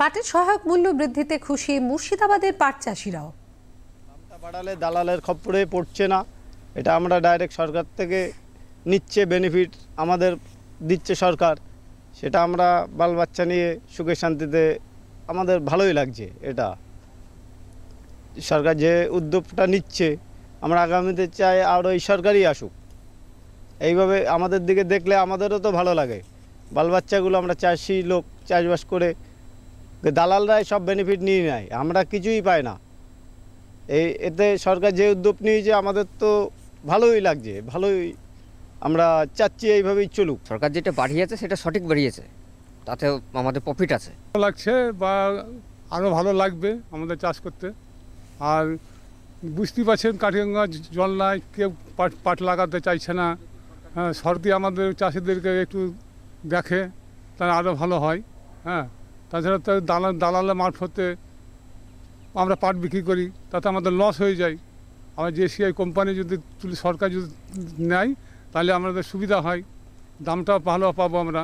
পাটের সহায়ক মূল্য বৃদ্ধিতে খুশি মুর্শিদাবাদের পাট চাষিরাও। বাড়ালে দালালের খপ্পরে পড়ছে না। এটা আমরা ডাইরেক্ট সরকার থেকে নিচ্ছে বেনিফিট আমাদের দিচ্ছে সরকার। সেটা আমরা বাল বাচ্চা নিয়ে সুখে শান্তিতে আমাদের ভালোই লাগছে এটা। সরকার যে উদ্যোগটা নিচ্ছে, আমরা আগামীতে চাই আরও এই সরকারই আসুক। এইভাবে আমাদের দিকে দেখলে আমাদেরও তো ভালো লাগে। বাল বাচ্চাগুলো আমরা চাষি লোক চাষবাস করে দালালরাই সব বেনিফিট নিয়ে নেয় আমরা কিছুই পাই না। এই এতে সরকার যে উদ্যোগ নিয়েছে আমাদের তো ভালোই লাগছে ভালোই আমরা চাচ্ছি এইভাবেই চলুক। সরকার যেটা বাড়িয়েছে সেটা সঠিক বাড়িয়েছে তাতে আমাদের প্রফিট আছে। ভালো লাগছে বা আরও ভালো লাগবে আমাদের চাষ করতে। আর বুঝতেই পারছেন কাঠিগঙ্গা জল নাই কেউ পাট পাট লাগাতে চাইছে না। হ্যাঁ সরকারি আমাদের চাষিদেরকে একটু দেখে তাহলে আরও ভালো হয়। হ্যাঁ তাছাড়া তো দালাল দালালের মারফতে আমরা পাট বিক্রি করি, তাতে আমাদের লস হয়ে যায়। আমার জেসিআই কোম্পানি যদি সরকার যদি নেয়, তাহলে আমাদের সুবিধা হয়। দামটা ভালো পাবো আমরা।